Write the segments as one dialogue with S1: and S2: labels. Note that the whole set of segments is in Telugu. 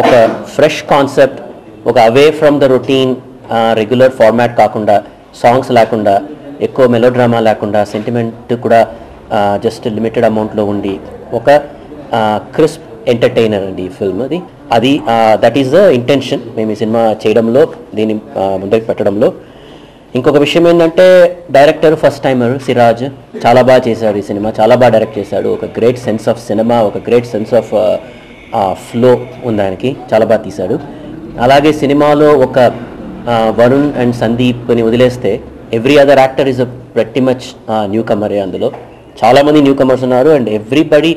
S1: ఒక ఫ్రెష్ కాన్సెప్ట్ ఒక away from the routine regular format కాకుండా సాంగ్స్ లేకుండా ఎక్కువ మెలో డ్రామా లేకుండా సెంటిమెంట్ కూడా జస్ట్ లిమిటెడ్ అమౌంట్లో ఉండి ఒక క్రిస్ప్ ఎంటర్టైనర్ అండి ఈ ఫిల్మ్ అది. అది దట్ ఈస్ ద ఇంటెన్షన్ మేము ఈ సినిమా చేయడంలో దీన్ని ముందరికి ముందుకు పెట్టడంలో. ఇంకొక విషయం ఏంటంటే డైరెక్టర్ ఫస్ట్ టైమర్ సిరాజ్ చాలా బాగా చేశాడు ఈ సినిమా చాలా బాగా డైరెక్ట్ చేశాడు. ఒక గ్రేట్ సెన్స్ ఆఫ్ సినిమా ఒక గ్రేట్ సెన్స్ ఆఫ్ ఫ్లో ఉంది ఆయనకి చాలా బాగా తీశాడు. అలాగే సినిమాలో ఒక వరుణ్ అండ్ సందీప్ని వదిలేస్తే every other actor is a pretty much newcomer అందులో. చాలామంది న్యూ కమర్స్ ఉన్నారు అండ్ ఎవ్రీబడి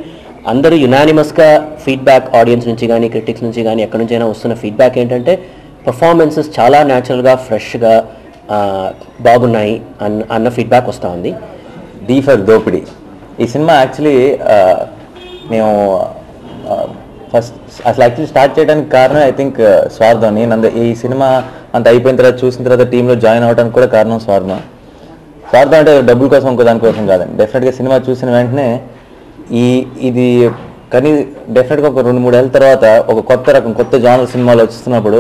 S1: అందరూ యునానిమస్గా ఫీడ్బ్యాక్ ఆడియన్స్ నుంచి కానీ క్రిటిక్స్ నుంచి కానీ ఎక్కడి నుంచైనా వస్తున్న ఫీడ్బ్యాక్ ఏంటంటే పర్ఫార్మెన్సెస్ చాలా న్యాచురల్గా ఫ్రెష్గా బాగున్నాయి అన్న అన్న ఫీడ్బ్యాక్ వస్తూ ఉంది.
S2: డి దోపిడీ. దోపిడి ఈ సినిమా యాక్చువల్లీ మేము ఫస్ట్ అసలు యాక్చువల్లీ స్టార్ట్ చేయడానికి కారణం ఐ థింక్ uh, స్వార్థం. నేను ఈ సినిమా అంత అయిపోయిన తర్వాత చూసిన తర్వాత టీంలో జాయిన్ అవ్వడానికి కూడా కారణం స్వార్థం. స్వార్థం అంటే డబ్బుల కోసం ఇంకో దానికోసం కాదండి. డెఫినెట్గా సినిమా చూసిన వెంటనే ఈ ఇది కానీ డెఫినెట్గా ఒక రెండు మూడేళ్ళ తర్వాత ఒక కొత్త రకం కొత్త జానర్ సినిమాలు వస్తున్నప్పుడు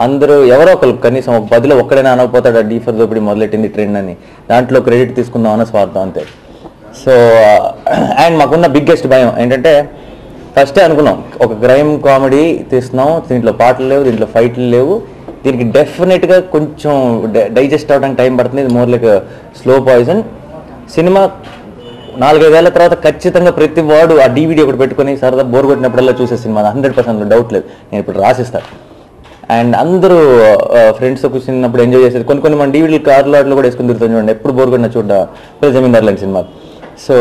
S2: అందరూ ఎవరో ఒకరు కనీసం ఒక బదిలో ఒక్కడైనా అనకపోతాడు డీ ఫర్ దోపిడి మొదలెట్టింది ట్రెండ్ అని. దాంట్లో క్రెడిట్ తీసుకుందాం అన్న స్వార్థం అంతే. సో అండ్ uh, మాకున్న బిగ్గెస్ట్ భయం ఏంటంటే ఫస్టే అనుకున్నాం ఒక క్రైమ్ కామెడీ తీస్తున్నాం దీంట్లో పాటలు లేవు దీంట్లో ఫైట్లు లేవు. దీనికి డెఫినెట్గా కొంచెం డైజెస్ట్ అవడానికి టైం పడుతుంది. ఇది more like slow poison. Cinema నాలుగైదేళ్ళ తర్వాత ఖచ్చితంగా ప్రతి వాడు ఆ డీవీడీ ఒకటి పెట్టుకొని సరదా బోర్ కొట్టినప్పుడల్లా చూసే సినిమా హండ్రెడ్ పర్సెంట్ డౌట్ లేదు. నేను ఇప్పుడు రాసిస్తాను అండ్ అందరూ ఫ్రెండ్స్తో కూర్చున్నప్పుడు ఎంజాయ్ చేసేది. కొన్ని కొన్ని మన డీవీడీలు కార్లో అట్లా కూడా వేసుకుని తిరుగుతాం చూడండి. ఎప్పుడు బోర్ కొట్టిన చూడ జమీందార్ లాంటి సినిమా. సో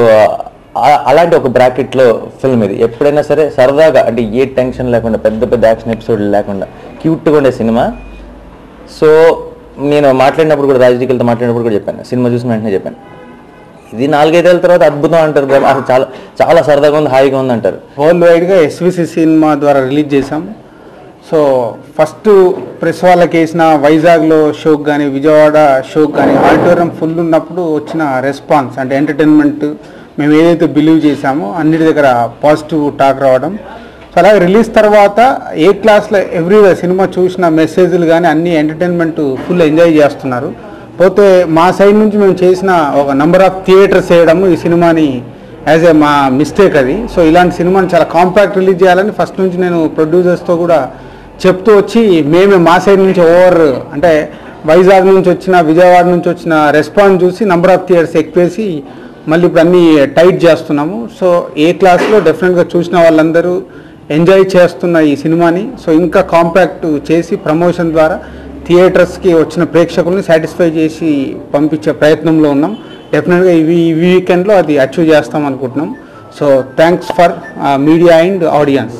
S2: అలాంటి ఒక బ్రాకెట్లో ఫిల్మ్ ఇది. ఎప్పుడైనా సరే సరదాగా అంటే ఏ టెన్షన్ లేకుండా పెద్ద పెద్ద యాక్షన్ ఎపిసోడ్ లేకుండా క్యూట్గా ఉండే సినిమా సో నేను మాట్లాడినప్పుడు కూడా రాజకీయాలతో మాట్లాడినప్పుడు కూడా చెప్పాను. సినిమా చూసిన వెంటనే చెప్పాను. ఇది నాలుగైదేళ్ళ తర్వాత అద్భుతం అంటారు అసలు చాలా చాలా సరదాగా ఉంది హాయిగా ఉంది అంటారు.
S3: వరల్డ్ వైడ్గా ఎస్విసి సినిమా ద్వారా రిలీజ్ చేసాం సో ఫస్ట్ ప్రెస్ వాళ్ళకి వేసిన వైజాగ్లో షోకి కానీ విజయవాడ షోకి కానీ ఆడిటోరియం ఫుల్ ఉన్నప్పుడు వచ్చిన రెస్పాన్స్ అంటే ఎంటర్టైన్మెంట్ మేము ఏదైతే బిలీవ్ చేసామో అన్నిటి దగ్గర పాజిటివ్ టాక్ రావడం. సో అలాగే రిలీజ్ తర్వాత ఏ క్లాస్లో ఎవ్రీ సినిమా చూసిన మెసేజ్లు కానీ అన్ని ఎంటర్టైన్మెంట్ ఫుల్ ఎంజాయ్ చేస్తున్నారు. పోతే మా సైడ్ నుంచి మేము చేసిన ఒక నెంబర్ ఆఫ్ థియేటర్స్ వేయడము ఈ సినిమాని యాజ్ ఏ మా మిస్టేక్ అది. సో ఇలాంటి సినిమాని చాలా కాంపాక్ట్ రిలీజ్ చేయాలని ఫస్ట్ నుంచి నేను ప్రొడ్యూసర్స్తో కూడా చెప్తూ వచ్చి మేమే మా సైడ్ నుంచి ఓవర్ అంటే వైజాగ్ నుంచి వచ్చిన విజయవాడ నుంచి వచ్చిన రెస్పాన్స్ చూసి నంబర్ ఆఫ్ థియేటర్స్ ఎక్కువేసి మళ్ళీ ఇప్పుడు అన్నీ టైట్ చేస్తున్నాము. సో ఏ క్లాస్లో డెఫినెట్గా చూసిన వాళ్ళందరూ ఎంజాయ్ చేస్తున్న ఈ సినిమాని. సో ఇంకా కాంపాక్ట్ చేసి ప్రమోషన్ ద్వారా థియేటర్స్కి వచ్చిన ప్రేక్షకుల్ని సాటిస్ఫై చేసి పంపించే ప్రయత్నంలో ఉన్నాం. డెఫినెట్గా ఇవి ఈ వీకెండ్లో అది అచీవ్ చేస్తాం అనుకుంటున్నాం. So thanks for media and audience.